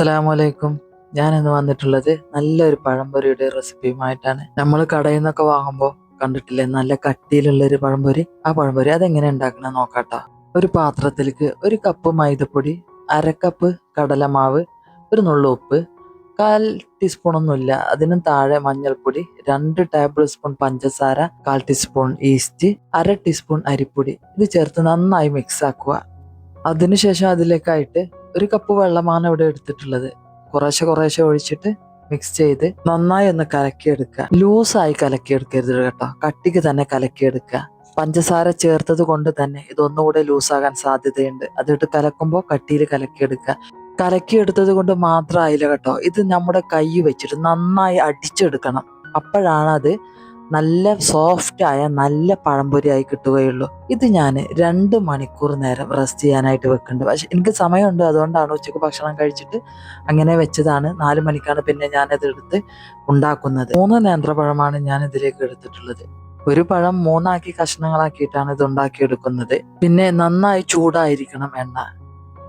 അസ്സലാമലൈക്കും. ഞാൻ ഇന്ന് വന്നിട്ടുള്ളത് നല്ലൊരു പഴംപൊരിയുടെ റെസിപ്പിയുമായിട്ടാണ്. നമ്മൾ കടയിൽ നിന്നൊക്കെ വാങ്ങുമ്പോൾ കണ്ടിട്ടില്ലേ നല്ല കട്ടിയിലുള്ള ഒരു പഴംപൊരി. ആ പഴംപൊരി അതെങ്ങനെ ഉണ്ടാക്കണം നോക്കാട്ടോ. ഒരു പാത്രത്തിലേക്ക് ഒരു കപ്പ് മൈദപ്പൊടി അരക്കപ്പ് കപ്പ് കടലമാവ് ഒരു നുള്ളു ഉപ്പ് കാൽ ടീസ്പൂണൊന്നുമില്ല അതിനും താഴെ മഞ്ഞൾപ്പൊടി രണ്ട് ടേബിൾ സ്പൂൺ പഞ്ചസാര കാൽ ടീസ്പൂൺ ഈസ്റ്റ് അര ടീസ്പൂൺ അരിപ്പൊടി. ഇത് ചേർത്ത് നന്നായി മിക്സ് ആക്കുക. അതിനുശേഷം അതിലേക്കായിട്ട് ഒരു കപ്പ് വെള്ളമാണ് ഇവിടെ എടുത്തിട്ടുള്ളത്. കുറേശ്ശെ കുറേശ്ശെ ഒഴിച്ചിട്ട് മിക്സ് ചെയ്ത് നന്നായി ഒന്ന് കലക്കിയെടുക്കുക. ലൂസായി കലക്കിയെടുക്കരുത് കേട്ടോ. കട്ടിക്ക് തന്നെ കലക്കിയെടുക്കുക. പഞ്ചസാര ചേർത്തത് കൊണ്ട് തന്നെ ഇതൊന്നുകൂടെ ലൂസാകാൻ സാധ്യതയുണ്ട്. അതിട്ട് കലക്കുമ്പോൾ കട്ടിയിൽ കലക്കിയെടുക്കുക. കലക്കിയെടുത്തത് കൊണ്ട് മാത്രമായില്ല കേട്ടോ. ഇത് നമ്മുടെ കൈ വെച്ചിട്ട് നന്നായി അടിച്ചെടുക്കണം. അപ്പോഴാണ് അത് നല്ല സോഫ്റ്റ് ആയ നല്ല പഴംപൊരിയായി കിട്ടുകയുള്ളൂ. ഇത് ഞാൻ രണ്ട് മണിക്കൂർ നേരം റെസ്റ്റ് ചെയ്യാനായിട്ട് വെക്കുന്നുണ്ട്. പക്ഷെ എനിക്ക് സമയമുണ്ട്. അതുകൊണ്ടാണ് ഉച്ചയ്ക്ക് ഭക്ഷണം കഴിച്ചിട്ട് അങ്ങനെ വെച്ചതാണ്. നാല് മണിക്കാണ് പിന്നെ ഞാനത് എടുത്ത് ഉണ്ടാക്കുന്നത്. മൂന്ന് നേന്ത്രപ്പഴമാണ് ഞാൻ ഇതിലേക്ക് എടുത്തിട്ടുള്ളത്. ഒരു പഴം മൂന്നാക്കി കഷ്ണങ്ങളാക്കിയിട്ടാണ് ഇത് ഉണ്ടാക്കിയെടുക്കുന്നത്. പിന്നെ നന്നായി ചൂടായിരിക്കണം എണ്ണ.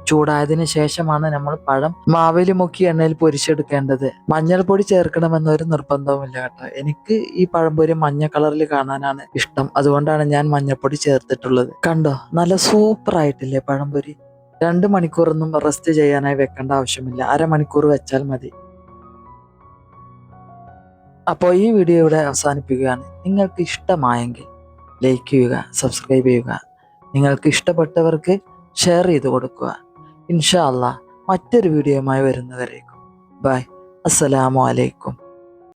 ചൂടായതിനു ശേഷമാണ് നമ്മൾ പഴം മാവേലി മുക്കി എണ്ണയിൽ പൊരിച്ചെടുക്കേണ്ടത്. മഞ്ഞൾപ്പൊടി ചേർക്കണമെന്നൊരു നിർബന്ധവുമില്ല കേട്ടോ. എനിക്ക് ഈ പഴംപൊരി മഞ്ഞ കളറിൽ കാണാനാണ് ഇഷ്ടം. അതുകൊണ്ടാണ് ഞാൻ മഞ്ഞൾപ്പൊടി ചേർത്തിട്ടുള്ളത്. കണ്ടോ? നല്ല സൂപ്പർ ആയിട്ടില്ലേ പഴംപൊരി? രണ്ട് മണിക്കൂറൊന്നും റെസ്റ്റ് ചെയ്യാനായി വെക്കേണ്ട ആവശ്യമില്ല. അരമണിക്കൂർ വെച്ചാൽ മതി. അപ്പോൾ ഈ വീഡിയോ ഇവിടെ അവസാനിപ്പിക്കുകയാണ്. നിങ്ങൾക്ക് ഇഷ്ടമായെങ്കിൽ ലൈക്ക് ചെയ്യുക സബ്സ്ക്രൈബ് ചെയ്യുക. നിങ്ങൾക്ക് ഇഷ്ടപ്പെട്ടവർക്ക് ഷെയർ ചെയ്ത് കൊടുക്കുക. ഇൻഷാ അല്ലാ മറ്റൊരു വീഡിയോയുമായി വരുന്നവരേക്കും. ബൈ. അസ്സലാമു അലൈക്കും.